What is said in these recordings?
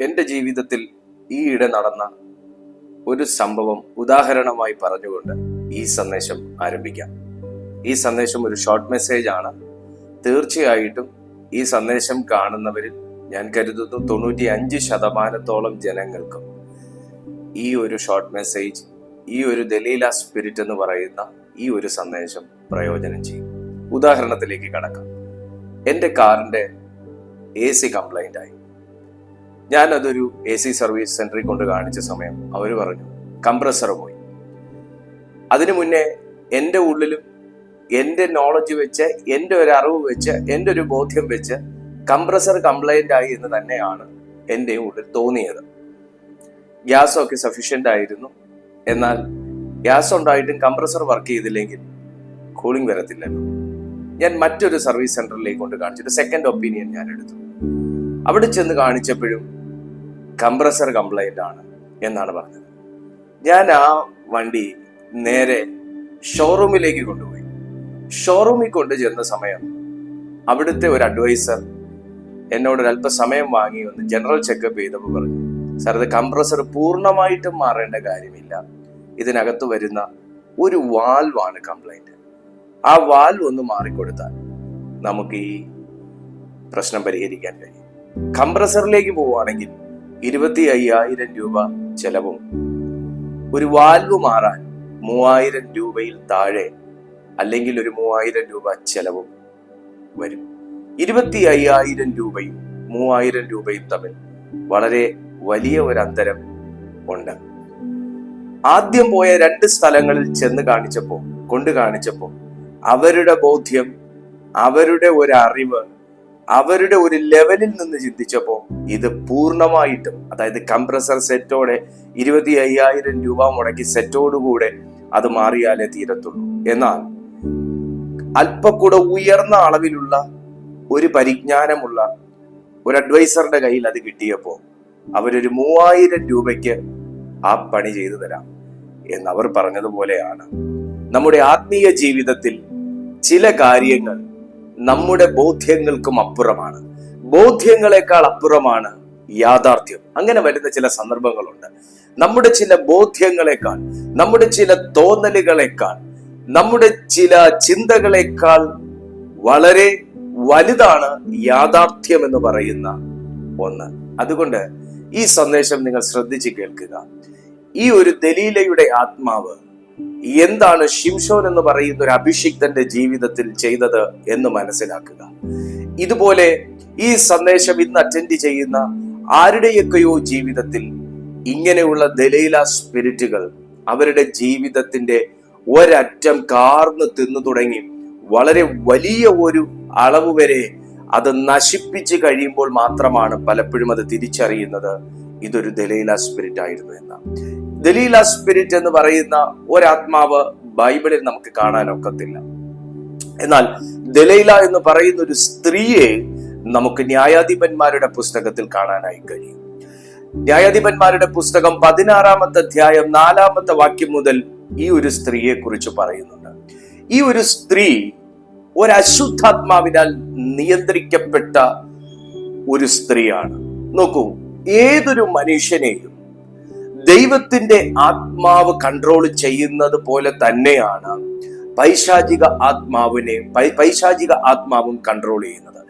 എന്റെ ജീവിതത്തിൽ ഈയിടെ നടന്ന ഒരു സംഭവം ഉദാഹരണമായി പറഞ്ഞുകൊണ്ട് ഈ സന്ദേശം ആരംഭിക്കാം. ഈ സന്ദേശം ഒരു ഷോർട്ട് മെസ്സേജ് ആണ്. തീർച്ചയായിട്ടും ഈ സന്ദേശം കാണുന്നവരിൽ ഞാൻ കരുതുന്നു തൊണ്ണൂറ്റി അഞ്ച് ശതമാനത്തോളം ജനങ്ങൾക്കും ഈ ഒരു ഷോർട്ട് മെസ്സേജ് ഈ ഒരു ദലീല സ്പിരിറ്റ് എന്ന് പറയുന്ന ഈ ഒരു സന്ദേശം പ്രയോജനം ചെയ്യും. ഉദാഹരണത്തിലേക്ക് കടക്കാം. എന്റെ കാറിന്റെ എ സി കംപ്ലൈന്റ് ആയി. ഞാൻ അതൊരു എ സി സർവീസ് സെന്ററിൽ കൊണ്ട് കാണിച്ച സമയം അവർ പറഞ്ഞു കംപ്രസർ പോയി. അതിനു മുന്നേ എന്റെ ഉള്ളിലും എന്റെ നോളജ് വെച്ച് എന്റെ ഒരു അറിവ് വെച്ച് എന്റെ ഒരു ബോധ്യം വെച്ച് കംപ്രസർ കംപ്ലൈന്റ് ആയി എന്ന് തന്നെയാണ് എന്റെ ഉള്ളിൽ തോന്നിയത്. ഗ്യാസൊക്കെ സഫീഷ്യന്റ് ആയിരുന്നു. എന്നാൽ ഗ്യാസ് ഉണ്ടായിട്ടും കംപ്രസർ വർക്ക് ചെയ്തില്ലെങ്കിൽ കൂളിംഗ് വരത്തില്ലല്ലോ. ഞാൻ മറ്റൊരു സർവീസ് സെന്ററിലേക്ക് കൊണ്ട് കാണിച്ചിട്ട് സെക്കൻഡ് ഒപ്പീനിയൻ ഞാൻ എടുത്തു. അവിടെ ചെന്ന് കാണിച്ചപ്പോഴും കംപ്രസർ കംപ്ലൈന്റ് ആണ് എന്നാണ് പറഞ്ഞത്. ഞാൻ ആ വണ്ടി നേരെ ഷോറൂമിലേക്ക് കൊണ്ടുപോയി. ഷോറൂമിൽ കൊണ്ട് ചെന്ന സമയം അവിടുത്തെ ഒരു അഡ്വൈസർ എന്നോട് ഒരു അല്പസമയം വാങ്ങി ഒന്ന് ജനറൽ ചെക്കപ്പ് ചെയ്തപ്പോൾ പറഞ്ഞു സാർ ഇത് കംപ്രസർ പൂർണമായിട്ടും മാറേണ്ട കാര്യമില്ല. ഇതിനകത്ത് വരുന്ന ഒരു വാൽവാണ് കംപ്ലൈന്റ് ആ വാൽവ് ഒന്ന് മാറിക്കൊടുത്താൽ നമുക്ക് ഈ പ്രശ്നം പരിഹരിക്കാൻ കഴിയും. കംപ്രസറിലേക്ക് പോവുകയാണെങ്കിൽ ഇരുപത്തി അയ്യായിരം രൂപ ചെലവും. ഒരു വാൽവ് മാറാൻ മൂവായിരം രൂപയിൽ താഴെ അല്ലെങ്കിൽ ഒരു മൂവായിരം രൂപ ചെലവും വരും. ഇരുപത്തി അയ്യായിരം രൂപയും മൂവായിരം രൂപയും തമ്മിൽ വളരെ വലിയ ഒരു അന്തരം ഉണ്ട്. ആദ്യം പോയ രണ്ട് സ്ഥലങ്ങളിൽ ചെന്ന് കാണിച്ചപ്പോൾ കൊണ്ട് കാണിച്ചപ്പോൾ അവരുടെ ബോധ്യം അവരുടെ ഒരു അറിവ് അവരുടെ ഒരു ലെവലിൽ നിന്ന് ചിന്തിച്ചപ്പോൾ ഇത് പൂർണമായിട്ടും അതായത് കംപ്രസർ സെറ്റോടെ ഇരുപത്തി അയ്യായിരം രൂപ മുടക്കി സെറ്റോടുകൂടെ അത് മാറിയാലേ തീരത്തുള്ളൂ. എന്നാൽ അല്പം കൂടെ ഉയർന്ന അളവിലുള്ള ഒരു പരിജ്ഞാനമുള്ള ഒരു അഡ്വൈസറുടെ കയ്യിൽ അത് കിട്ടിയപ്പോൾ അവരൊരു മൂവായിരം രൂപയ്ക്ക് ആ പണി ചെയ്തു തരാം എന്നവർ പറഞ്ഞതുപോലെയാണ്. നമ്മുടെ ആത്മീയ ജീവിതത്തിൽ ചില കാര്യങ്ങൾ നമ്മുടെ ബോധ്യങ്ങൾക്കും അപ്പുറമാണ്. ബോധ്യങ്ങളെക്കാൾ അപ്പുറമാണ് യാഥാർത്ഥ്യം. അങ്ങനെ വരുന്ന ചില സന്ദർഭങ്ങളുണ്ട്. നമ്മുടെ ചില ബോധ്യങ്ങളെക്കാൾ നമ്മുടെ ചില തോന്നലുകളെക്കാൾ നമ്മുടെ ചില ചിന്തകളെക്കാൾ വളരെ വലുതാണ് യാഥാർത്ഥ്യം എന്ന് പറയുന്ന ഒന്ന്. അതുകൊണ്ട് ഈ സന്ദേശം നിങ്ങൾ ശ്രദ്ധിച്ച് കേൾക്കുക. ഈ ഒരു ദലീലയുടെ ആത്മാവ് എന്താണ് ഷിംഷോൻ എന്ന് പറയുന്ന ഒരു അഭിഷിക്തന്റെ ജീവിതത്തിൽ ചെയ്തത് എന്ന് മനസ്സിലാക്കുക. ഇതുപോലെ ഈ സന്ദേശം ഇന്ന് അറ്റൻഡ് ചെയ്യുന്ന ആരുടെയൊക്കെയോ ജീവിതത്തിൽ ഇങ്ങനെയുള്ള ദലീല സ്പിരിറ്റുകൾ അവരുടെ ജീവിതത്തിന്റെ ഒരറ്റം കാർന്ന് തിന്നു തുടങ്ങി വളരെ വലിയ ഒരു അളവ് വരെ അത് നശിപ്പിച്ച് കഴിയുമ്പോൾ മാത്രമാണ് പലപ്പോഴും അത് തിരിച്ചറിയുന്നത്. ഇതൊരു ദലീല സ്പിരിറ്റ് ആയിരുന്നു എന്ന് ദലീല സ്പിരിറ്റ് എന്ന് പറയുന്ന ഒരാത്മാവ് ബൈബിളിൽ നമുക്ക് കാണാൻ ഒക്കത്തില്ല. എന്നാൽ ദലൈല എന്ന് പറയുന്ന ഒരു സ്ത്രീയെ നമുക്ക് ന്യായാധിപന്മാരുടെ പുസ്തകത്തിൽ കാണാനായി കഴിയും. ന്യായാധിപന്മാരുടെ പുസ്തകം പതിനാറാമത്തെ അധ്യായം നാലാമത്തെ വാക്യം മുതൽ ഈ ഒരു സ്ത്രീയെ കുറിച്ച് പറയുന്നുണ്ട്. ഈ ഒരു സ്ത്രീ ഒരു നിയന്ത്രിക്കപ്പെട്ട ഒരു സ്ത്രീയാണ്. നോക്കൂ ഏതൊരു മനുഷ്യനെയും ദൈവത്തിന്റെ ആത്മാവ് കൺട്രോൾ ചെയ്യുന്നത് പോലെ തന്നെയാണ് പൈശാചിക ആത്മാവിനെ പൈശാചിക ആത്മാവും കൺട്രോൾ ചെയ്യുന്നത്.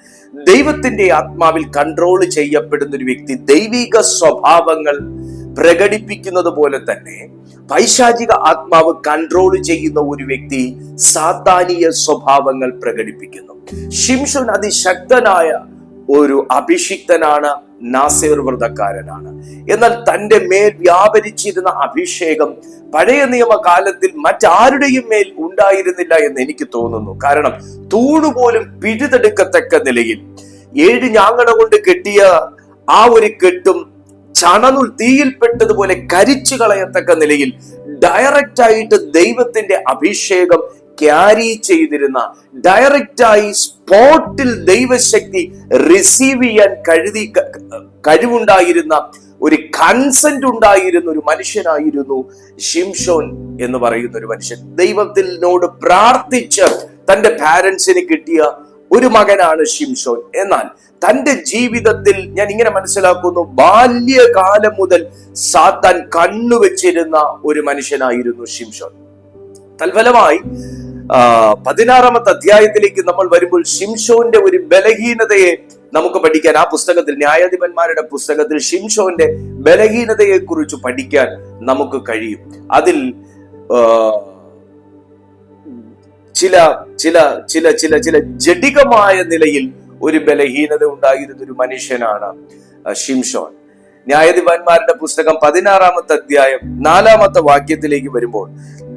ദൈവത്തിന്റെ ആത്മാവിൽ കൺട്രോൾ ചെയ്യപ്പെടുന്ന ഒരു വ്യക്തി ദൈവിക സ്വഭാവങ്ങൾ പ്രകടിപ്പിക്കുന്നത് പോലെ തന്നെ പൈശാചിക ആത്മാവ് കൺട്രോൾ ചെയ്യുന്ന ഒരു വ്യക്തി സാത്താനീയ സ്വഭാവങ്ങൾ പ്രകടിപ്പിക്കുന്നു. ഷിംഷുൻ അതിശക്തനായ ഒരു അഭിഷിക്തനാണ് നാസേർ വ്രതക്കാരനാണ്. എന്നാൽ തന്റെ മേൽ വ്യാപരിച്ചിരുന്ന അഭിഷേകം പഴയ നിയമകാലത്തിൽ മറ്റാരുടെയും മേൽ ഉണ്ടായിരുന്നില്ല എന്ന് എനിക്ക് തോന്നുന്നു. കാരണം തൂണുപോലും പിഴുതെടുക്കത്തക്ക നിലയിൽ ഏഴ് ഞാങ്ങണ കൊണ്ട് കെട്ടിയ ആ ഒരു കെട്ടും ചണനുൾ തീയിൽപ്പെട്ടതുപോലെ കരിച്ചു കളയത്തക്ക നിലയിൽ ഡയറക്റ്റ് ആയിട്ട് ദൈവത്തിന്റെ അഭിഷേകം ക്യാരി ചെയ്തിരുന്ന ഡയറക്റ്റായി സ്പോട്ടിൽ ദൈവശക്തി റിസീവ് ചെയ്യാൻ കഴുതി കഴിവുണ്ടായിരുന്ന ഒരു കൺസെന്റ് ഉണ്ടായിരുന്ന ഒരു മനുഷ്യനായിരുന്നു ഷിംഷോൻ എന്ന് പറയുന്ന ഒരു മനുഷ്യൻ. ദൈവത്തിനോട് പ്രാർത്ഥിച്ച് തന്റെ പാരൻസിന് കിട്ടിയ ഒരു മകനാണ് ഷിംഷോൻ എന്നാൽ തന്റെ ജീവിതത്തിൽ ഞാൻ ഇങ്ങനെ മനസ്സിലാക്കുന്നു ബാല്യകാലം മുതൽ സാത്താൻ കണ്ണുവെച്ചിരുന്ന ഒരു മനുഷ്യനായിരുന്നു ഷിംഷോൻ തൽഫലമായി പതിനാറാമത്തെ അധ്യായത്തിലേക്ക് നമ്മൾ വരുമ്പോൾ ഷിംഷോന്റെ ഒരു ബലഹീനതയെ നമുക്ക് പഠിക്കാൻ ആ പുസ്തകത്തിൽ ന്യായാധിപന്മാരുടെ പുസ്തകത്തിൽ ഷിംഷോന്റെ ബലഹീനതയെ കുറിച്ച് പഠിക്കാൻ നമുക്ക് കഴിയും. അതിൽ ചില ചില ചില ചില ചില ജടികമായ നിലയിൽ ഒരു ബലഹീനത ഉണ്ടായിരുന്ന ഒരു മനുഷ്യനാണ് ഷിംഷോൻ ന്യായാധിപന്മാരുടെ പുസ്തകം പതിനാറാമത്തെ അധ്യായം നാലാമത്തെ വാക്യത്തിലേക്ക് വരുമ്പോൾ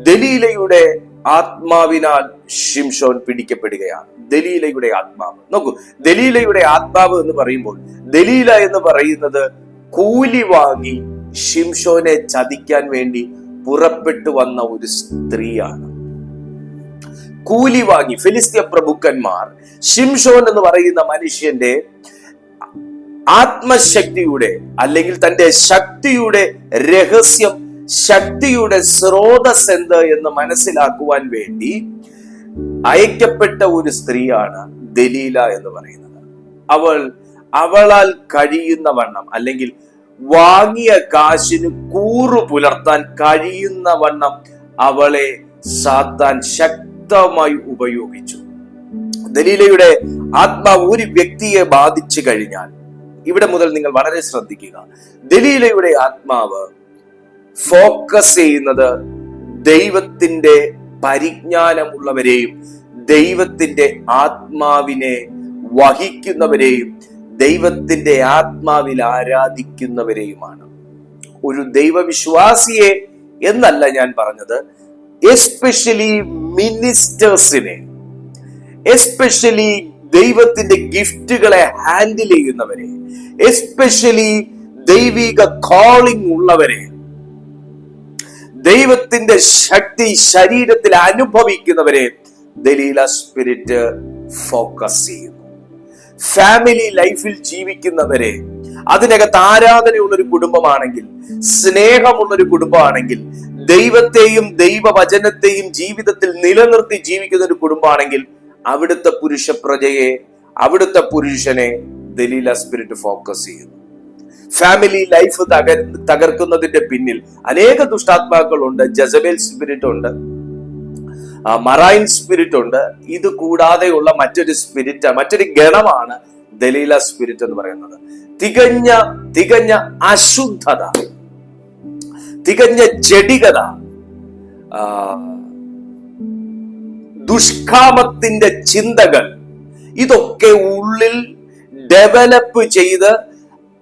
ദലീലയുടെ ആത്മാവിനാൽ ഷിംഷോൻ പിടിക്കപ്പെടുകയാണ്. ദലീലയുടെ ആത്മാവ്. നോക്കൂ ദലീലയുടെ ആത്മാവ് എന്ന് പറയുമ്പോൾ ദലീല എന്ന് പറയുന്നത് കൂലി വാങ്ങി ഷിംഷോനെ ചതിക്കാൻ വേണ്ടി പുറപ്പെട്ടു വന്ന ഒരു സ്ത്രീയാണ്. കൂലി വാങ്ങി ഫിലിസ്തീയ പ്രഭുക്കന്മാർ ഷിംഷോൻ എന്ന് പറയുന്ന മനുഷ്യന്റെ ആത്മശക്തിയുടെ അല്ലെങ്കിൽ തന്റെ ശക്തിയുടെ രഹസ്യം ശക്തിയുടെ സ്രോതസ് എന്ത് എന്ന് മനസ്സിലാക്കുവാൻ വേണ്ടി അയക്കപ്പെട്ട ഒരു സ്ത്രീയാണ് ദലീല എന്ന് പറയുന്നത്. അവൾ അവളാൽ കഴിയുന്ന വണ്ണം അല്ലെങ്കിൽ വാങ്ങിയ കാശിന് കൂറു പുലർത്താൻ കഴിയുന്ന വണ്ണം അവളെ സാത്താൻ ശക്തമായി ഉപയോഗിച്ചു. ദലീലയുടെ ആത്മാവ് ഒരു വ്യക്തിയെ ബാധിച്ചു കഴിഞ്ഞാൽ ഇവിടെ മുതൽ നിങ്ങൾ വളരെ ശ്രദ്ധിക്കുക ദലീലയുടെ ആത്മാവ് ഫോക്കസ് ചെയ്യുന്നത് ദൈവത്തിന്റെ പരിജ്ഞാനമുള്ളവരെയും ദൈവത്തിന്റെ ആത്മാവിനെ വഹിക്കുന്നവരെയും ദൈവത്തിന്റെ ആത്മാവിൽ ആരാധിക്കുന്നവരെയുമാണ്. ഒരു ദൈവവിശ്വാസിയെ എന്നല്ല ഞാൻ പറഞ്ഞത് എസ്പെഷ്യലി മിനിസ്റ്റേഴ്സിനെ എസ്പെഷ്യലി ദൈവത്തിന്റെ ഗിഫ്റ്റുകളെ ഹാൻഡിൽ ചെയ്യുന്നവരെ എസ്പെഷ്യലി ദൈവിക കോളിംഗ് ഉള്ളവരെ ദൈവത്തിന്റെ ശക്തി ശരീരത്തിൽ അനുഭവിക്കുന്നവരെ ദലീല സ്പിരിറ്റ് ഫോക്കസ് ചെയ്യുന്നു. ഫാമിലി ലൈഫിൽ ജീവിക്കുന്നവരെ അതിനകത്ത് ആരാധനയുള്ള ഒരു കുടുംബമാണെങ്കിൽ സ്നേഹമുള്ള ഒരു കുടുംബമാണെങ്കിൽ ദൈവത്തെയും ദൈവവചനത്തെയും ജീവിതത്തിൽ നിലനിർത്തി ജീവിക്കുന്ന ഒരു കുടുംബമാണെങ്കിൽ അവിടുത്തെ പുരുഷ പ്രജയെ അവിടുത്തെ പുരുഷനെ ദലീല സ്പിരിറ്റ് ഫോക്കസ് ചെയ്യുന്നു. ഫാമിലി ലൈഫ് തകർ തകർക്കുന്നതിന്റെ പിന്നിൽ അനേക ദുഷ്ടാത്മാക്കളുണ്ട് ജസബേൽ സ്പിരിറ്റ് ഉണ്ട് മറൈൻ സ്പിരിറ്റ് ഉണ്ട്. ഇത് കൂടാതെയുള്ള മറ്റൊരു സ്പിരിറ്റ് മറ്റൊരു ഗണമാണ് ദലീല സ്പിരിറ്റ് എന്ന് പറയുന്നത്. തികഞ്ഞ തികഞ്ഞ അശുദ്ധത തികഞ്ഞ ജഡികത ദുഷ്കാമത്തിന്റെ ചിന്തകൾ ഇതൊക്കെ ഉള്ളിൽ ഡെവലപ്പ് ചെയ്ത്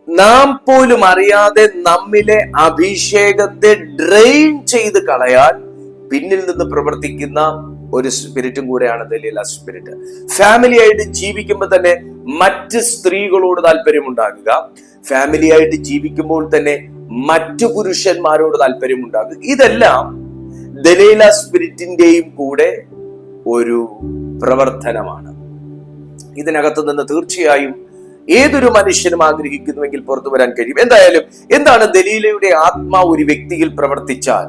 നാം പോലും അറിയാതെ നമ്മിലെ അഭിഷേകത്തെ ഡ്രെയിൻ ചെയ്ത് കളയാൻ പിന്നിൽ നിന്ന് പ്രവർത്തിക്കുന്ന ഒരു സ്പിരിറ്റും കൂടെയാണ് ദലീല സ്പിരിറ്റ്. ഫാമിലി ആയിട്ട് ജീവിക്കുമ്പോൾ തന്നെ മറ്റ് സ്ത്രീകളോട് താല്പര്യം ഉണ്ടാകുക ഫാമിലി ആയിട്ട് ജീവിക്കുമ്പോൾ തന്നെ മറ്റു പുരുഷന്മാരോട് താല്പര്യം ഉണ്ടാകുക ഇതെല്ലാം ദലീല സ്പിരിറ്റിന്റെയും കൂടെ ഒരു പ്രവർത്തനമാണ്. ഇതിനകത്ത് നിന്ന് തീർച്ചയായും ഏതൊരു മനുഷ്യനും ആഗ്രഹിക്കുന്നുവെങ്കിൽ പുറത്തു വരാൻ കഴിയും. എന്തായാലും എന്താണ് ദലീലയുടെ ആത്മാ ഒരു വ്യക്തിയിൽ പ്രവർത്തിച്ചാൽ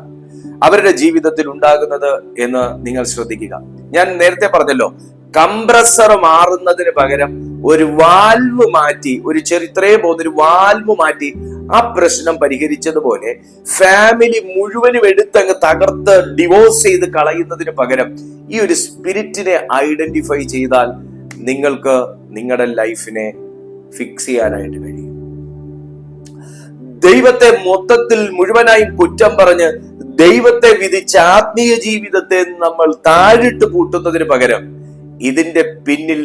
അവരുടെ ജീവിതത്തിൽ ഉണ്ടാകുന്നത് എന്ന് നിങ്ങൾ ശ്രദ്ധിക്കുക. ഞാൻ നേരത്തെ പറഞ്ഞല്ലോ കംപ്രസർ മാറുന്നതിന് പകരം ഒരു വാൽവ് മാറ്റി ഒരു ചെറിയ പോകുന്ന ഒരു വാൽവ് മാറ്റി ആ പ്രശ്നം പരിഹരിച്ചതുപോലെ ഫാമിലി മുഴുവനും എടുത്തങ്ങ് തകർത്ത് ഡിവോഴ്സ് ചെയ്ത് കളയുന്നതിന് പകരം ഈ ഒരു സ്പിരിറ്റിനെ ഐഡന്റിഫൈ ചെയ്താൽ നിങ്ങൾക്ക് നിങ്ങളുടെ ലൈഫിനെ ഫിക്സ് ചെയ്യാനായിട്ട് കഴിയും. ദൈവത്തെ മൊത്തത്തിൽ മുഴുവനായും കുറ്റം പറഞ്ഞ് ദൈവത്തെ വിധിച്ച ആത്മീയ ജീവിതത്തെ നമ്മൾ താഴിട്ട് പൂട്ടുന്നതിന് പകരം ഇതിന്റെ പിന്നിൽ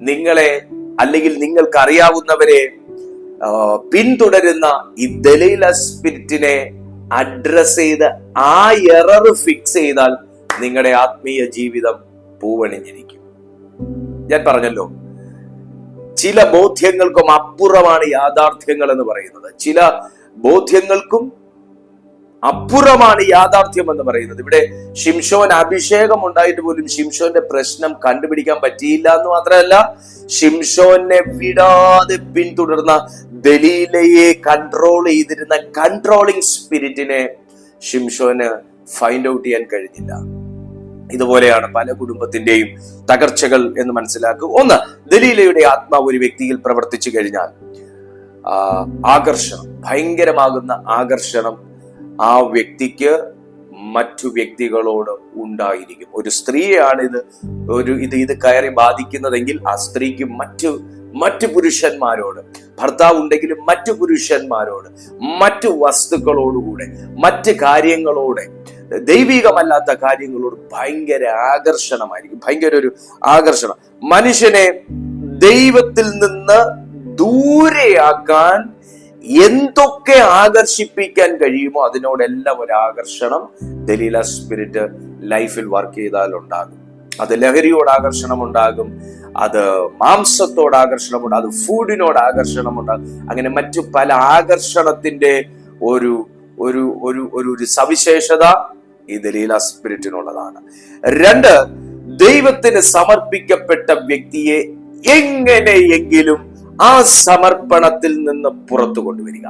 നിങ്ങളെ അല്ലെങ്കിൽ നിങ്ങൾക്ക് അറിയാവുന്നവരെ പിന്തുടരുന്ന ഈ ദലീല സ്പിരിറ്റിനെ അഡ്രസ് ചെയ്ത് ആ എറർ ഫിക്സ് ചെയ്താൽ നിങ്ങളുടെ ആത്മീയ ജീവിതം പൂവണിഞ്ഞിരിക്കും. ഞാൻ പറഞ്ഞല്ലോ ചില ബോധ്യങ്ങൾക്കും അപ്പുറമാണ് യാഥാർത്ഥ്യങ്ങൾ എന്ന് പറയുന്നത്. ചില ബോധ്യങ്ങൾക്കും അപ്പുറമാണ് യാഥാർത്ഥ്യം എന്ന് പറയുന്നത്. ഇവിടെ ഷിംഷോൻ അഭിഷേകം ഉണ്ടായിട്ട് പോലും ഷിംഷോന്റെ പ്രശ്നം കണ്ടുപിടിക്കാൻ പറ്റിയില്ല എന്ന് മാത്രമല്ല ഷിംഷോനെ വിടാതെ പിന്തുടർന്ന ദലീലയെ കൺട്രോൾ ചെയ്തിരുന്ന കൺട്രോളിംഗ് സ്പിരിറ്റിനെ ഷിംഷോന് ഫൈൻഡ് ഔട്ട് ചെയ്യാൻ കഴിഞ്ഞില്ല. ഇതുപോലെയാണ് പല കുടുംബത്തിന്റെയും തകർച്ചകൾ എന്ന് മനസ്സിലാക്കുക. ഒന്ന് ദലീലയുടെ ആത്മാവ് ഒരു വ്യക്തിയിൽ പ്രവർത്തിച്ചു കഴിഞ്ഞാൽ ആകർഷണം ഭയങ്കരമാകുന്ന ആകർഷണം ആ വ്യക്തിക്ക് മറ്റു വ്യക്തികളോട് ഉണ്ടായിരിക്കും. ഒരു സ്ത്രീയാണ് ഇത് ഒരു ഇത് ഇത് കയറി ബാധിക്കുന്നതെങ്കിൽ ആ സ്ത്രീക്ക് മറ്റു മറ്റു പുരുഷന്മാരോട് ഭർത്താവ് ഉണ്ടെങ്കിലും മറ്റു പുരുഷന്മാരോട് മറ്റു വസ്തുക്കളോടുകൂടെ മറ്റു കാര്യങ്ങളോടെ ദൈവികമല്ലാത്ത കാര്യങ്ങളോട് ഭയങ്കര ആകർഷണമായിരിക്കും. ഭയങ്കര ഒരു ആകർഷണം. മനുഷ്യനെ ദൈവത്തിൽ നിന്ന് ദൂരെയാക്കാൻ എന്തൊക്കെ ആകർഷിപ്പിക്കാൻ കഴിയുമോ അതിനോടെല്ലാം ഒരു ആകർഷണം ദലീല സ്പിരിറ്റ് ലൈഫിൽ വർക്ക് ചെയ്താൽ ഉണ്ടാകും അത് ലഹരിയോട് ആകർഷണം ഉണ്ടാകും അത് മാംസത്തോട് ആകർഷണമുണ്ട് അത് ഫുഡിനോട് ആകർഷണമുണ്ടാകും. അങ്ങനെ മറ്റു പല ആകർഷണത്തിന്റെ ഒരു ഒരു ഒരു ഒരു ഒരു സവിശേഷത ഈ ദലീല സ്പിരിറ്റിനുള്ളതാണ്. രണ്ട് ദൈവത്തിന് സമർപ്പിക്കപ്പെട്ട വ്യക്തിയെ എങ്ങനെയെങ്കിലും ആ സമർപ്പണത്തിൽ നിന്ന് പുറത്തു കൊണ്ടുവരിക.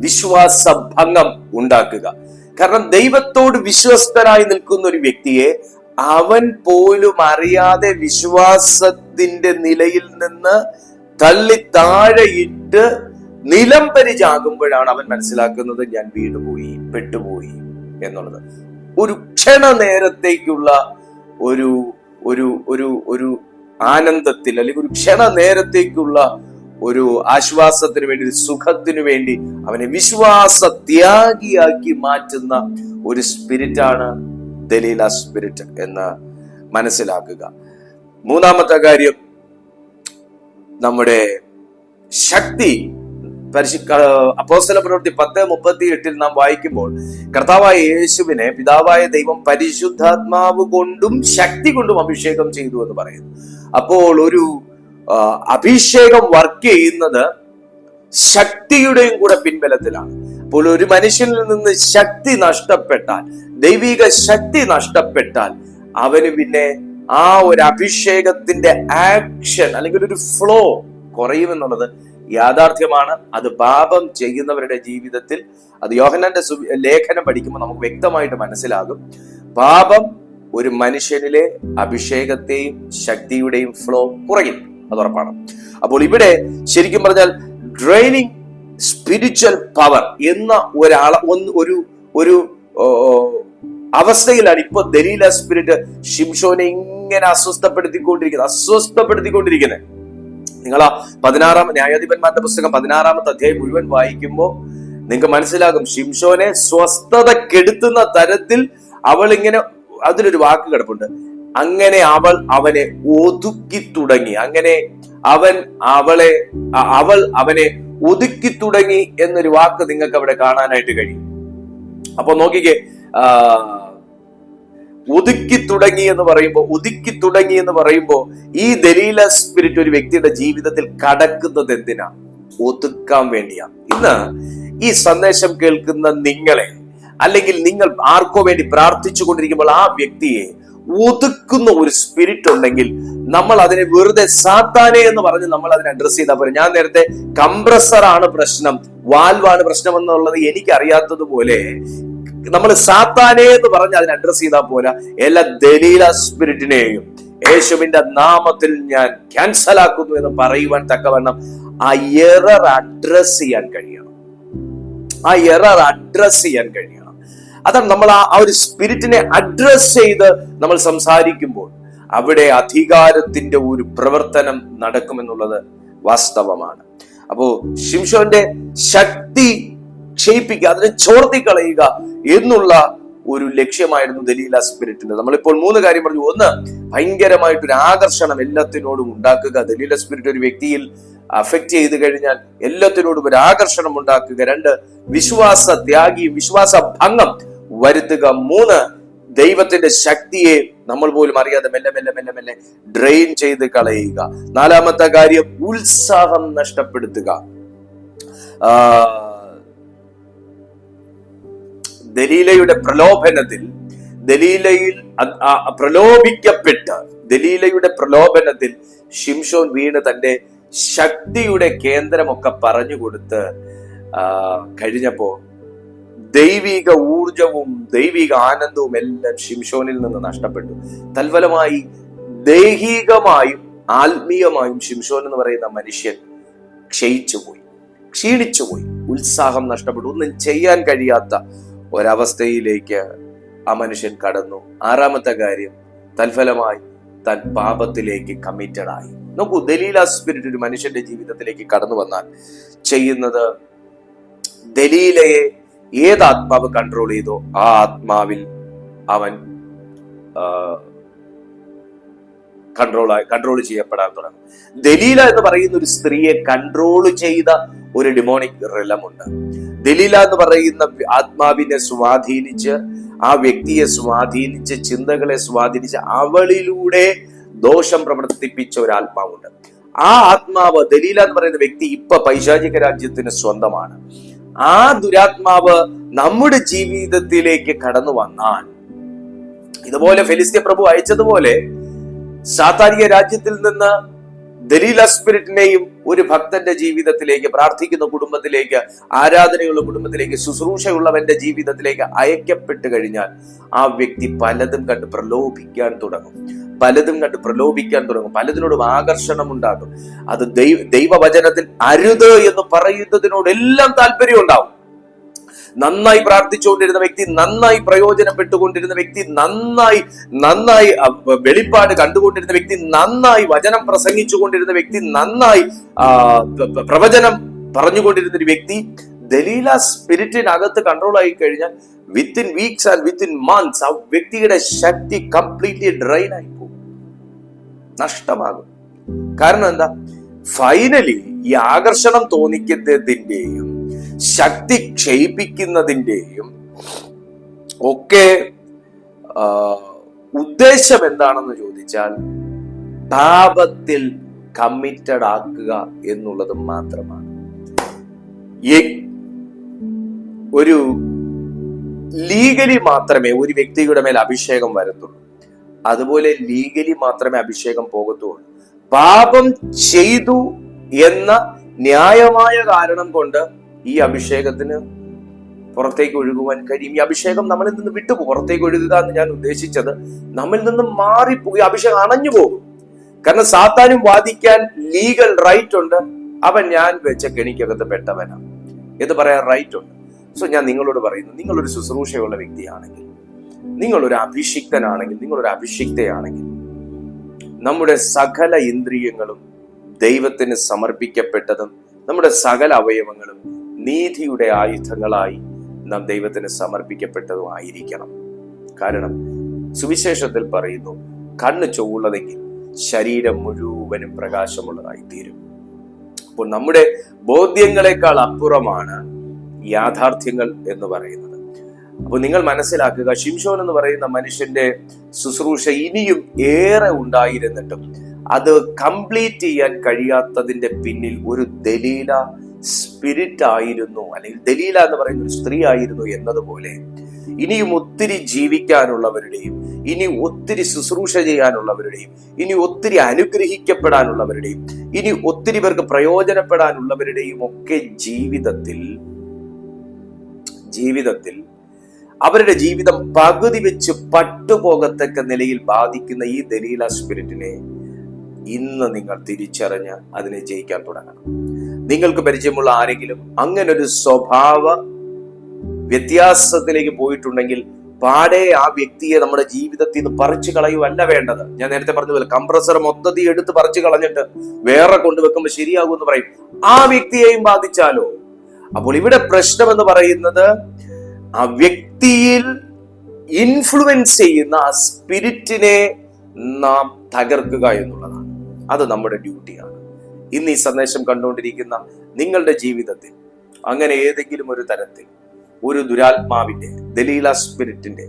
വിശ്വാസ ഭംഗം ഉണ്ടാക്കുക. കാരണം ദൈവത്തോട് വിശ്വസ്തനായി നിൽക്കുന്ന ഒരു വ്യക്തിയെ അവൻ പോലും അറിയാതെ വിശ്വാസത്തിന്റെ നിലയിൽ നിന്ന് തള്ളി താഴെയിട്ട് നിലം പരിചാകുമ്പോഴാണ് അവൻ മനസ്സിലാക്കുന്നത് ഞാൻ വീണുപോയി പെട്ടുപോയി എന്നുള്ളത്. ഒരു ക്ഷണ നേരത്തേക്കുള്ള ഒരു ഒരു ഒരു ഒരു ആനന്ദത്തിൽ അല്ലെങ്കിൽ ഒരു ക്ഷണ നേരത്തേക്കുള്ള ഒരു ആശ്വാസത്തിന് വേണ്ടി ഒരു സുഖത്തിനു വേണ്ടി അവനെ വിശ്വാസ ത്യാഗിയാക്കി മാറ്റുന്ന ഒരു സ്പിരിറ്റാണ് ദലീല സ്പിരിറ്റ് എന്ന് മനസ്സിലാക്കുക. മൂന്നാമത്തെ കാര്യം നമ്മുടെ ശക്തി പരിശു അപ്പോസ്തല പ്രവൃത്തി പത്ത് മുപ്പത്തി എട്ടിൽ നാം വായിക്കുമ്പോൾ കർത്താവായ യേശുവിനെ പിതാവായ ദൈവം പരിശുദ്ധാത്മാവ് കൊണ്ടും ശക്തി കൊണ്ടും അഭിഷേകം ചെയ്തു എന്ന് പറയുന്നു. അപ്പോൾ ഒരു അഭിഷേകം വർക്ക് ചെയ്യുന്നത് ശക്തിയുടെയും കൂടെ പിൻബലത്തിലാണ്. അപ്പോൾ ഒരു മനുഷ്യനിൽ നിന്ന് ശക്തി നഷ്ടപ്പെട്ടാൽ ദൈവിക ശക്തി നഷ്ടപ്പെട്ടാൽ അവന് പിന്നെ ആ ഒരു അഭിഷേകത്തിന്റെ ആക്ഷൻ അല്ലെങ്കിൽ ഒരു ഫ്ലോ കുറയുമെന്നുള്ളത് യാഥാർത്ഥ്യമാണ്. അത് പാപം ചെയ്യുന്നവരുടെ ജീവിതത്തിൽ അത് യോഹനന്റെ ലേഖനം പഠിക്കുമ്പോൾ നമുക്ക് വ്യക്തമായിട്ട് മനസ്സിലാകും. പാപം ഒരു മനുഷ്യനിലെ അഭിഷേകത്തെയും ശക്തിയുടെയും ഫ്ലോ കുറയും. അത് ഉറപ്പാണ്. അപ്പോൾ ഇവിടെ ശരിക്കും പറഞ്ഞാൽ ഡ്രെയിനിങ് സ്പിരിച്വൽ പവർ എന്ന ഒരാള ഒരു ഒരു അവസ്ഥയിലാണ് ഇപ്പൊ ദലീല സ്പിരിറ്റ് ഷിംഷോനെ ഇങ്ങനെ അസ്വസ്ഥപ്പെടുത്തിക്കൊണ്ടിരിക്കുന്നത്. അസ്വസ്ഥപ്പെടുത്തിക്കൊണ്ടിരിക്കുന്നത്. നിങ്ങൾ ആ പതിനാറാം ന്യായാധിപന്മാരുടെ പുസ്തകം പതിനാറാമത്തെ അധ്യായം മുഴുവൻ വായിക്കുമ്പോൾ നിങ്ങൾക്ക് മനസ്സിലാകും. ഷിംഷോനെ സ്വസ്ഥത കെടുത്തുന്ന തരത്തിൽ അവൾ ഇങ്ങനെ അതിലൊരു വാക്ക് കിടപ്പുണ്ട്. അങ്ങനെ അവൾ അവനെ ഒതുക്കി തുടങ്ങി. അങ്ങനെ അവൻ അവളെ അവൾ അവനെ ഒതുക്കി തുടങ്ങി എന്നൊരു വാക്ക് നിങ്ങൾക്ക് അവിടെ കാണാനായിട്ട് കഴിയും. അപ്പൊ നോക്കിക്കേ ഒതുക്കി തുടങ്ങി എന്ന് പറയുമ്പോൾ ഒതുക്കി തുടങ്ങി എന്ന് പറയുമ്പോൾ ഈ ദലീല സ്പിരിറ്റ് ഒരു വ്യക്തിയുടെ ജീവിതത്തിൽ കടക്കുന്നത് എന്തിനാ? ഒതുക്കാൻ വേണ്ടിയാ. ഇന്ന് ഈ സന്ദേശം കേൾക്കുന്ന നിങ്ങളെ അല്ലെങ്കിൽ നിങ്ങൾ ആർക്കോ വേണ്ടി പ്രാർത്ഥിച്ചു കൊണ്ടിരിക്കുമ്പോൾ ആ വ്യക്തിയെ ഒതുക്കുന്ന ഒരു സ്പിരിറ്റ് ഉണ്ടെങ്കിൽ നമ്മൾ അതിനെ വെറുതെ സാത്താനെ എന്ന് പറഞ്ഞ് നമ്മൾ അതിനെ അഡ്രസ് ചെയ്താൽ പോരെ. ഞാൻ നേരത്തെ കംപ്രസറാണ് പ്രശ്നം വാൽവാണ് പ്രശ്നം എന്നുള്ളത് എനിക്ക് അറിയാത്തതുപോലെ നമ്മൾ സാത്താനെ എന്ന് പറഞ്ഞ് അതിനെ അഡ്രസ് ചെയ്താൽ പോരാ. എല്ലാ ദലീല സ്പിരിറ്റിനെയും യേശുവിന്റെ നാമത്തിൽ ഞാൻ ക്യാൻസൽ ആക്കുന്നു എന്ന് പറയുവാൻ തക്കവണ്ണം ആ എറർ അഡ്രസ് ചെയ്യാൻ കഴിയണം. ആ എറർ അഡ്രസ് ചെയ്യാൻ കഴിയണം. അതാണ് നമ്മൾ ആ ഒരു സ്പിരിറ്റിനെ അഡ്രസ് ചെയ്ത് നമ്മൾ സംസാരിക്കുമ്പോൾ അവിടെ അധികാരത്തിന്റെ ഒരു പ്രവർത്തനം നടക്കുമെന്നുള്ളത് വാസ്തവമാണ്. അപ്പോ ശിംഷോന്റെ ശക്തി ക്ഷയിപ്പിക്കുക അതിനെ ചോർത്തിക്കളയുക എന്നുള്ള ഒരു ലക്ഷ്യമായിരുന്നു ദലീല സ്പിരിറ്റിന്റെ നമ്മളിപ്പോൾ മൂന്ന് കാര്യം പറഞ്ഞു. ഒന്ന് ഭയങ്കരമായിട്ടൊരു ആകർഷണം എല്ലാത്തിനോടും ഉണ്ടാക്കുക. ദലീല സ്പിരിറ്റ് ഒരു വ്യക്തിയിൽ അഫക്റ്റ് ചെയ്ത് കഴിഞ്ഞാൽ എല്ലാത്തിനോടും ഒരു ആകർഷണം ഉണ്ടാക്കുക. രണ്ട് വിശ്വാസ ത്യാഗി വിശ്വാസ ഭംഗം വരുത്തുക. മൂന്ന് ദൈവത്തിന്റെ ശക്തിയെ നമ്മൾ പോലും അറിയാതെ മെല്ലെ മെല്ലെ മെല്ലെ മെല്ലെ ഡ്രെയിൻ ചെയ്ത് കളയുക. നാലാമത്തെ കാര്യം ഉത്സാഹം നഷ്ടപ്പെടുത്തുക. ദലീലയുടെ പ്രലോഭനത്തിൽ ദലീലയിൽ പ്രലോഭിക്കപ്പെട്ട് ദലീലയുടെ പ്രലോഭനത്തിൽ ഷിംഷോൻ വീണ് തന്റെ ശക്തിയുടെ കേന്ദ്രമൊക്കെ പറഞ്ഞു കൊടുത്ത് കഴിഞ്ഞപ്പോ ദൈവിക ഊർജവും ദൈവിക ആനന്ദവും എല്ലാം ഷിംഷോനിൽ നിന്ന് നഷ്ടപ്പെട്ടു. തൽഫലമായി ദൈഹികമായും ആത്മീയമായും ഷിംഷോൻ എന്ന് പറയുന്ന മനുഷ്യൻ ക്ഷയിച്ചുപോയി ക്ഷീണിച്ചുപോയി ക്ഷീണിച്ചു പോയി ഉത്സാഹം നഷ്ടപ്പെട്ടു. ഒന്നും ചെയ്യാൻ കഴിയാത്ത ഒരവസ്ഥയിലേക്ക് ആ മനുഷ്യൻ കടന്നു. ആറാമത്തെ കാര്യം തൽഫലമായി തൻ പാപത്തിലേക്ക് കമ്മിറ്റഡ് ആയി. നോക്കൂ ദലീല സ്പിരിറ്റ് ഒരു മനുഷ്യന്റെ ജീവിതത്തിലേക്ക് കടന്നു വന്നാൽ ചെയ്യുന്നത് ദലീലയെ ഏത് ആത്മാവ് കൺട്രോൾ ചെയ്തോ ആ ആത്മാവിൽ അവൻ കൺട്രോൾ കൺട്രോൾ ചെയ്യപ്പെടാൻ തുടങ്ങും. ദലീല എന്ന് പറയുന്ന ഒരു സ്ത്രീയെ കൺട്രോൾ ചെയ്ത ഒരു ഡിമോണിക് റിലമുണ്ട് ദലീല എന്ന് പറയുന്ന ആത്മാവിനെ സ്വാധീനിച്ച് ആ വ്യക്തിയെ സ്വാധീനിച്ച് ചിന്തകളെ സ്വാധീനിച്ച് അവളിലൂടെ ദോഷം പ്രവർത്തിപ്പിച്ച ഒരു ആത്മാവുണ്ട്. ആ ആത്മാവ് ദലീല എന്ന് പറയുന്ന വ്യക്തി ഇപ്പൊ പൈശാചിക രാജ്യത്തിന് സ്വന്തമാണ്. ആ ദുരാത്മാവ് നമ്മുടെ ജീവിതത്തിലേക്ക് കടന്നു വന്നാൽ ഇതുപോലെ ഫെലിസ്ത്യ പ്രഭു അയച്ചതുപോലെ സാത്താനിക രാജ്യത്തിൽ നിന്ന് ദലീല സ്പിരിറ്റിനെയും ഒരു ഭക്തന്റെ ജീവിതത്തിലേക്ക് പ്രാർത്ഥിക്കുന്ന കുടുംബത്തിലേക്ക് ആരാധനയുള്ള കുടുംബത്തിലേക്ക് ശുശ്രൂഷയുള്ളവന്റെ ജീവിതത്തിലേക്ക് അയക്കപ്പെട്ട് കഴിഞ്ഞാൽ ആ വ്യക്തി പലതും കണ്ട് പ്രലോഭിക്കാൻ തുടങ്ങും. പലതും കണ്ട് പ്രലോഭിക്കാൻ തുടങ്ങും. പലതിനോടും ആകർഷണം ഉണ്ടാകും അത് ദൈവ ദൈവവചനത്തിൽ അരുത് എന്ന് പറയുന്നതിനോടെല്ലാം താല്പര്യം ഉണ്ടാവും. നന്നായി പ്രാർത്ഥിച്ചുകൊണ്ടിരുന്ന വ്യക്തി നന്നായി പ്രയോജനപ്പെട്ടുകൊണ്ടിരുന്ന വ്യക്തി നന്നായി നന്നായി വെളിപ്പാട് കണ്ടുകൊണ്ടിരുന്ന വ്യക്തി നന്നായി വചനം പ്രസംഗിച്ചുകൊണ്ടിരുന്ന വ്യക്തി നന്നായി പ്രവചനം പറഞ്ഞുകൊണ്ടിരുന്ന ഒരു വ്യക്തി ദലീല സ്പിരിറ്റിനകത്ത് കൺട്രോൾ ആയി കഴിഞ്ഞാൽ within weeks and within months ആ വ്യക്തിയുടെ ശക്തി കംപ്ലീറ്റ്ലി ഡ്രൈൻ ആയി പോകും. നഷ്ടമാകും. കാരണം എന്താ? ഫൈനലി ഈ ആകർഷണം തോന്നിക്കുന്നതിന്റെയും ശക്തി ക്ഷയിപ്പിക്കുന്നതിന്റെയും ഒക്കെ ഉദ്ദേശം എന്താണെന്ന് ചോദിച്ചാൽ പാപത്തിൽ കമ്മിറ്റഡ് ആക്കുക എന്നുള്ളത് മാത്രമാണ്. ഒരു ലീഗലി മാത്രമേ ഒരു വ്യക്തിയുടെ മേൽ അഭിഷേകം വരത്തുള്ളൂ. അതുപോലെ ലീഗലി മാത്രമേ അഭിഷേകം പോകത്തുള്ളൂ. പാപം ചെയ്തു എന്ന ന്യായമായ കാരണം കൊണ്ട് ഈ അഭിഷേകത്തിന് പുറത്തേക്ക് ഒഴുകുവാൻ കഴിയും. ഈ അഭിഷേകം നമ്മളിൽ നിന്ന് വിട്ടു പുറത്തേക്ക് ഒഴുകുക എന്ന് ഞാൻ ഉദ്ദേശിച്ചത് നമ്മിൽ നിന്ന് മാറിപ്പോയി അഭിഷേകം അണഞ്ഞു പോകും. കാരണം സാത്താനും വാദിക്കാൻ ലീഗൽ റൈറ്റ് ഉണ്ട്. അവൻ ഞാൻ വെച്ച കെണിക്കകത്ത് പെട്ടവനാണ്. എന്ന് പറയാൻ റൈറ്റ് ഉണ്ട്. സോ ഞാൻ നിങ്ങളോട് പറയുന്നു നിങ്ങളൊരു ശുശ്രൂഷയുള്ള വ്യക്തിയാണെങ്കിൽ നിങ്ങളൊരു അഭിഷിക്തനാണെങ്കിൽ നിങ്ങളൊരു അഭിഷിക്തയാണെങ്കിൽ നമ്മുടെ സകല ഇന്ദ്രിയങ്ങളും ദൈവത്തിന് സമർപ്പിക്കപ്പെട്ടതും നമ്മുടെ സകല അവയവങ്ങളും നീതിയുടെ ആയുധങ്ങളായി നാം ദൈവത്തിന് സമർപ്പിക്കപ്പെട്ടതും ആയിരിക്കണം കാരണം സുവിശേഷത്തിൽ പറയുന്നു കണ്ണ് ചൊവ്വുള്ളതെങ്കിൽ ശരീരം മുഴുവനും പ്രകാശമുള്ളതായി തീരും അപ്പോൾ നമ്മുടെ ബോധ്യങ്ങളെക്കാൾ അപ്പുറമാണ് യാഥാർത്ഥ്യങ്ങൾ എന്ന് പറയുന്നത്. അപ്പോൾ നിങ്ങൾ മനസ്സിലാക്കുക ഷിംഷോൻ എന്ന് പറയുന്ന മനുഷ്യന്റെ ശുശ്രൂഷ ഇനിയും ഏറെ ഉണ്ടായിരുന്നിട്ടും അത് കംപ്ലീറ്റ് ചെയ്യാൻ കഴിയാത്തതിന്റെ പിന്നിൽ ഒരു ദലീല സ്പിരിറ്റ് ആയിരുന്നു അല്ലെങ്കിൽ ദലീല എന്ന് പറയുന്ന ഒരു സ്ത്രീ ആയിരുന്നു എന്നതുപോലെ. ഇനിയും ഒത്തിരി ജീവിക്കാനുള്ളവരുടെയും ഇനി ഒത്തിരി ശുശ്രൂഷ ചെയ്യാനുള്ളവരുടെയും ഇനി ഒത്തിരി അനുഗ്രഹിക്കപ്പെടാനുള്ളവരുടെയും ഇനി ഒത്തിരി പേർക്ക് പ്രയോജനപ്പെടാനുള്ളവരുടെയും ഒക്കെ ജീവിതത്തിൽ ജീവിതത്തിൽ അവരുടെ ജീവിതം പകുതി വെച്ച് പട്ടുപോകത്തക്ക നിലയിൽ ബാധിക്കുന്ന ഈ ദലീല സ്പിരിറ്റിനെ ഇന്ന് നിങ്ങൾ തിരിച്ചറിഞ്ഞ് അതിനെ ജയിക്കാൻ തുടങ്ങണം. നിങ്ങൾക്ക് പരിചയമുള്ള ആരെങ്കിലും അങ്ങനെ ഒരു സ്വഭാവ വ്യത്യാസത്തിലേക്ക് പോയിട്ടുണ്ടെങ്കിൽ പാടെ ആ വ്യക്തിയെ നമ്മുടെ ജീവിതത്തിൽ നിന്ന് പറിച്ചു കളയുവല്ല വേണ്ടത്. ഞാൻ നേരത്തെ പറഞ്ഞ പോലെ കംപ്രസർ മൊത്തത്തിൽ എടുത്ത് പറിച്ചു കളഞ്ഞിട്ട് വേറെ കൊണ്ടുവെക്കുമ്പോൾ ശരിയാകും എന്ന് പറയും. ആ വ്യക്തിയെയും ബാധിച്ചാലോ? അപ്പോൾ ഇവിടെ പ്രശ്നം എന്ന് പറയുന്നത് ആ വ്യക്തിയിൽ ഇൻഫ്ലുവൻസ് ചെയ്യുന്ന ആ സ്പിരിറ്റിനെ നാം തകർക്കുക എന്നുള്ളതാണ്. അത് നമ്മുടെ ഡ്യൂട്ടിയാണ് ഇന്ന് ഈ സന്ദേശം കണ്ടുകൊണ്ടിരിക്കുന്ന നിങ്ങളുടെ ജീവിതത്തിൽ അങ്ങനെ ഏതെങ്കിലും ഒരു തരത്തിൽ ഒരു ദുരാത്മാവിന്റെ ദലീല സ്പിരിറ്റിന്റെ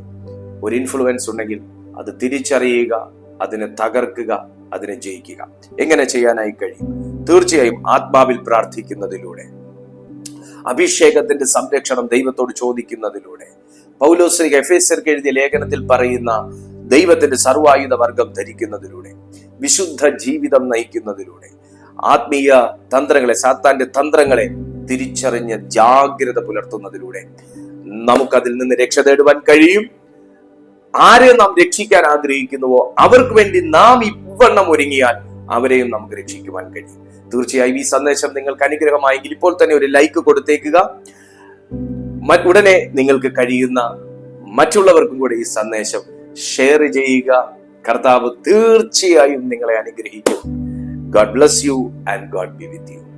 ഒരു ഇൻഫ്ലുവൻസ് ഉണ്ടെങ്കിൽ അത് തിരിച്ചറിയുക അതിനെ തകർക്കുക അതിനെ ജയിക്കുക. എങ്ങനെ ചെയ്യാനായി കഴിയും? തീർച്ചയായും ആത്മാവിൽ പ്രാർത്ഥിക്കുന്നതിലൂടെ അഭിഷേകത്തിന്റെ സംരക്ഷണം ദൈവത്തോട് ചോദിക്കുന്നതിലൂടെ. പൗലോശ്രീ എഫേസർക്ക് എഴുതിയ ലേഖനത്തിൽ പറയുന്ന ദൈവത്തിന്റെ സർവായുധ വർഗം ധരിക്കുന്നതിലൂടെ വിശുദ്ധ ജീവിതം നയിക്കുന്നതിലൂടെ ആത്മീയ തന്ത്രങ്ങളെ സാത്താന്റെ തന്ത്രങ്ങളെ തിരിച്ചറിഞ്ഞ് ജാഗ്രത പുലർത്തുന്നതിലൂടെ നമുക്കതിൽ നിന്ന് രക്ഷ തേടുവാൻ കഴിയും. ആരെ നാം രക്ഷിക്കാൻ ആഗ്രഹിക്കുന്നുവോ അവർക്ക് വേണ്ടി നാം ഇവണ്ണം ഒരുങ്ങിയാൽ അവരെയും നമുക്ക് രക്ഷിക്കുവാൻ കഴിയും. തീർച്ചയായും ഈ സന്ദേശം നിങ്ങൾക്ക് അനുഗ്രഹമായെങ്കിൽ ഇപ്പോൾ തന്നെ ഒരു ലൈക്ക് കൊടുത്തേക്കുക. ഉടനെ നിങ്ങൾക്ക് കഴിയുന്ന മറ്റുള്ളവർക്കും കൂടെ ഈ സന്ദേശം ഷെയർ ചെയ്യുക. കർത്താവ് തീർച്ചയായും നിങ്ങളെ അനുഗ്രഹിക്കും. God bless you and God be with you